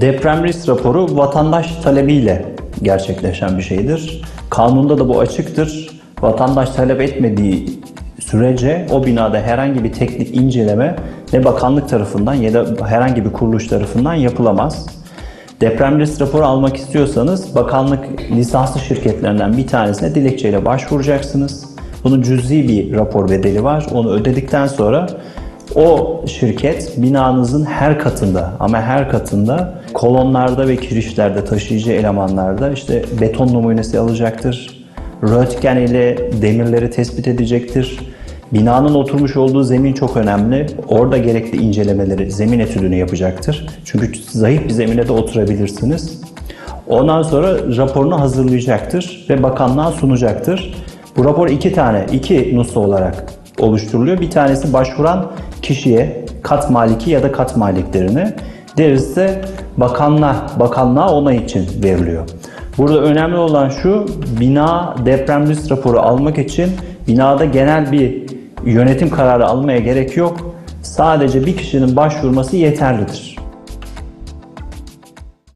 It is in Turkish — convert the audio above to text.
Deprem risk raporu vatandaş talebiyle gerçekleşen bir şeydir. Kanunda da bu açıktır. Vatandaş talep etmediği sürece o binada herhangi bir teknik inceleme ne bakanlık tarafından ya da herhangi bir kuruluş tarafından yapılamaz. Deprem risk raporu almak istiyorsanız bakanlık lisanslı şirketlerinden bir tanesine dilekçeyle başvuracaksınız. Bunun cüzi bir rapor bedeli var. Onu ödedikten sonra o şirket binanızın her katında ama her katında kolonlarda ve kirişlerde taşıyıcı elemanlarda işte beton numunesi alacaktır. Röntgen ile demirleri tespit edecektir. Binanın oturmuş olduğu zemin çok önemli. Orada gerekli incelemeleri, zemin etüdünü yapacaktır. Çünkü zayıf bir zemine de oturabilirsiniz. Ondan sonra raporunu hazırlayacaktır ve bakanlığa sunacaktır. Bu rapor iki tane, iki nusra olarak oluşturuluyor. Bir tanesi başvuran kişiye, kat maliki ya da kat maliklerine. Diğerisi de bakanlığa, bakanlığa onay için veriliyor. Burada önemli olan şu, bina deprem risk raporu almak için binada genel bir yönetim kararı almaya gerek yok. Sadece bir kişinin başvurması yeterlidir.